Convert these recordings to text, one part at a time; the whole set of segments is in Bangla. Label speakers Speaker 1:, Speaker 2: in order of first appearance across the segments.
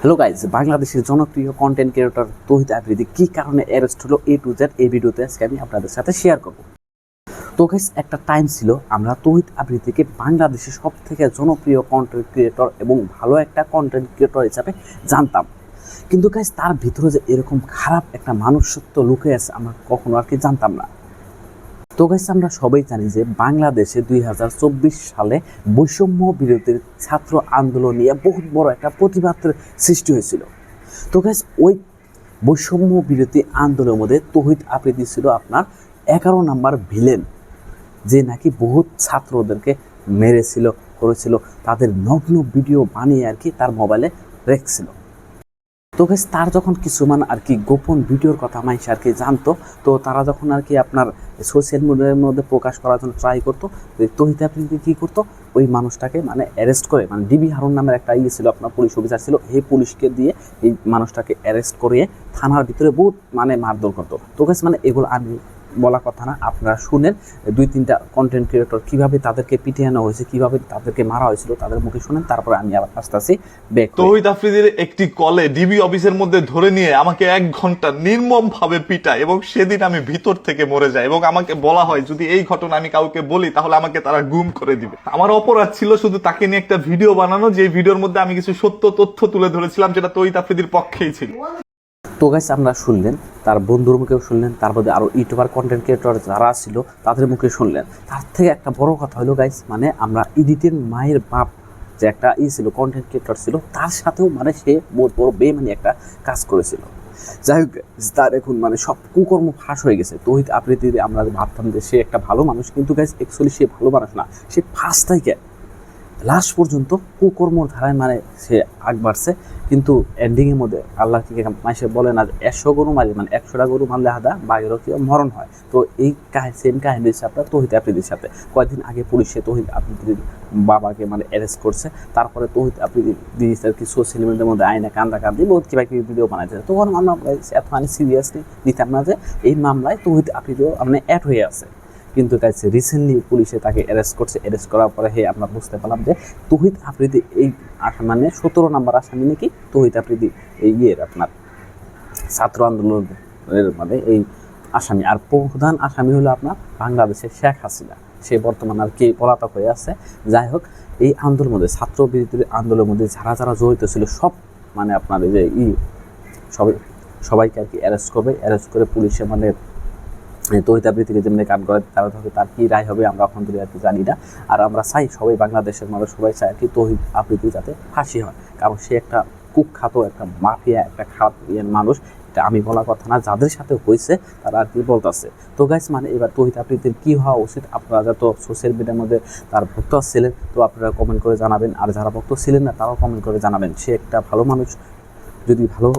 Speaker 1: হ্যালো গাইজ বাংলাদেশের জনপ্রিয় কন্টেন্ট ক্রিয়েটর তহিদ আফ্রিদি কী কারণে অ্যারেস্ট হলো এ টু জেড এই ভিডিওতে আজকে আমি আপনাদের সাথে শেয়ার করব। তো গাইজ একটা টাইম ছিল, আমরা তহিদ আফ্রিদিকে বাংলাদেশের সব থেকে জনপ্রিয় কন্টেন্ট ক্রিয়েটর এবং ভালো একটা কন্টেন্ট ক্রিয়েটর হিসাবে জানতাম। কিন্তু গাইজ তার ভিতরে যে এরকম খারাপ একটা মানুষত্ব লুকে আছে, আমরা কখনো আর কি জানতাম না। তো গাইস আমরা সবাই জানি যে বাংলাদেশে দুই হাজার চব্বিশ সালে বৈষম্য বিরোধীর ছাত্র আন্দোলন নিয়ে বহুত বড় একটা প্রতিবাদের সৃষ্টি হয়েছিল। তো গাইস ওই বৈষম্য বিরোধী আন্দোলনের মধ্যে তহিদ আফ্রিদি ছিল আপনার এগারো নাম্বার ভিলেন, যে নাকি বহুত ছাত্রদেরকে মেরেছিল, করেছিল। তাদের নগ্ন ভিডিও বানিয়ে আর কি তার মোবাইলে রেখছিল। তো বেশ তার যখন কিছুমান আর কি গোপন ভিডিওর কথা মানুষ আর কি জানতো, তো তারা যখন আর কি আপনার সোশ্যাল মিডিয়ার মধ্যে প্রকাশ করার জন্য ট্রাই করতো তহিতে আপনি কী করতো? ওই মানুষটাকে মানে অ্যারেস্ট করে মানে ডিবি হারুন নামের একটা ইয়ে ছিল, আপনার পুলিশ অফিসার ছিল এই পুলিশকে দিয়ে এই মানুষটাকে অ্যারেস্ট করিয়ে থানার ভিতরে বহুত মানে মারধর করতো। তো গাইস মানে এগুলো আমি বলা কথা না, আপনারা শুনেন, দুই তিনটা কন্টেন্ট ক্রিয়েটর কীভাবে তাদেরকে পিটিয়ে আনা হয়েছে, কীভাবে তাদেরকে মারা হয়েছিল, তাদের মুখে শুনেন, তারপরে আমি আবার আস্তে আস্তে ব্যাক
Speaker 2: তহিদ আফ্রিদির একটি কলে ডিবি অফিসের মধ্যে ধরে নিয়ে আমাকে এক ঘণ্টা নির্মম ভাবে পিটায় এবং সেদিন আমি ভিতর থেকে মরে যাই এবং আমাকে বলা হয়, যদি এই ঘটনা আমি কাউকে বলি, তাহলে আমাকে তারা গুম করে দিবে। আমার অপরাধ ছিল শুধু তাকে নিয়ে একটা ভিডিও বানানো যে ভিডিওর মধ্যে আমি কিছু সত্য তথ্য তুলে ধরেছিলাম, যেটা তহিদ আফ্রিদির পক্ষেই ছিল।
Speaker 1: তো গাইস আপনারা শুনলেন, তার বন্ধুর মুখেও শুনলেন তারপরে আরও ইউটিউবার কন্টেন্ট ক্রিয়েটর যারা ছিল, তাদের মুখে শুনলেন। তার থেকে একটা বড় কথা হলো গাইস মানে আমরা ইডিটের মায়ের বাপ যে একটা ই ছিল কন্টেন্ট ক্রিয়েটর ছিল, তার সাথেও মানে সে বহুত বড় বেমানি একটা কাজ করেছিল। যাই হোক তার এখন মানে সব কুকর্ম ফাঁস হয়ে গেছে। তহিদ আবৃত্তি আমরা ভাবতাম যে সে একটা ভালো মানুষ, কিন্তু গাইস অ্যাকচুয়ালি সে ভালো মানুষ না। সে ফার্স্ট থেকে লাস্ট পর্যন্ত কুকর্মর ধারায় মানে সে আগ বাড়ছে। কিন্তু এন্ডিংয়ের মধ্যে আল্লাহ কি মাসে বলে না একশো গরু মারি মানে একশোটা গরু মারলে হাদা বাঘেরও কি মরণ হয়। তো এই কাহিনী সেম কাহিনী হচ্ছে আপনার তহিদ আফ্রিদির সাথে। কয়েকদিন আগে পুলিশে তহিদ আফ্রিদির বাবাকে মানে অ্যারেস্ট করছে। তারপরে তহিদ আফ্রিদি আর কি সোশ্যাল মিডিয়ার মধ্যে আইনা কান্দা, কান্দি, বহুত কিবা কিবি ভিডিও বানাইছে। তখন আমরা এতখানি সিরিয়াসলি নিতাম না যে এই মামলায় তহিদ আফ্রিদিও মানে অ্যাড হয়ে আছে। কিন্তু গাইছে রিসেন্টলি পুলিশে তাকে অ্যারেস্ট করছে। অ্যারেস্ট করার পরে হে আমরা বুঝতে পারলাম যে তহিদ আফ্রিদি, এই মানে সতেরো নম্বর আসামি নাকি তহিদ আফ্রিদি, এই ইয়ের আপনার ছাত্র আন্দোলনের মানে এই আসামি। আর প্রধান আসামি হলো আপনার বাংলাদেশের শেখ হাসিনা। সে বর্তমান আর কি পলাতক হয়ে আছে। যাই হোক, এই আন্দোলনের মধ্যে, ছাত্র বিরোধী আন্দোলনের মধ্যে যারা যারা জড়িত ছিল, সব মানে আপনার এই যে ই, সবাই সবাইকে আর কি অ্যারেস্ট করবে। অ্যারেস্ট করে পুলিশে মানে তহিদ আবৃত্তিকে যেমনি কান করে তারা ধরে তার কি রায় হবে আমরা এখন ধরে আর কি জানি না। আর আমরা চাই সবাই বাংলাদেশের মানুষ সবাই চাই আর কি তহিদ আবৃত্তি যাতে ফাঁসি হয়। কারণ সে একটা কুখ্যাত, একটা মাফিয়া, একটা খারাপ মানুষ। এটা আমি বলা কথা না, যাদের সাথে হয়েছে তারা আর কি বলতেছে। তো গাইস মানে এবার তহিদ আবৃত্তির কী হওয়া উচিত? আপনারা যত সোশ্যাল মিডিয়ার মধ্যে তার ভক্ত ছিলেন, তো আপনারা কমেন্ট করে জানাবেন। আর যারা ভক্ত ছিলেন না, তারাও কমেন্ট করে জানাবেন। সে একটা ভালো মানুষ, যদি ভালো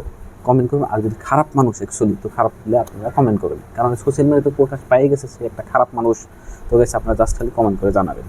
Speaker 1: কমেন্ট করবেন। আর যদি খারাপ মানুষ অ্যাকচুয়ালি তো খারাপ হলে আপনারা কমেন্ট করবেন। কারণ সোশ্যাল মিডিয়াতে প্রকাশ পাই গেছে সে একটা খারাপ মানুষ। তো গেছে, আপনারা জাস্ট খালি কমেন্ট করে জানাবেন।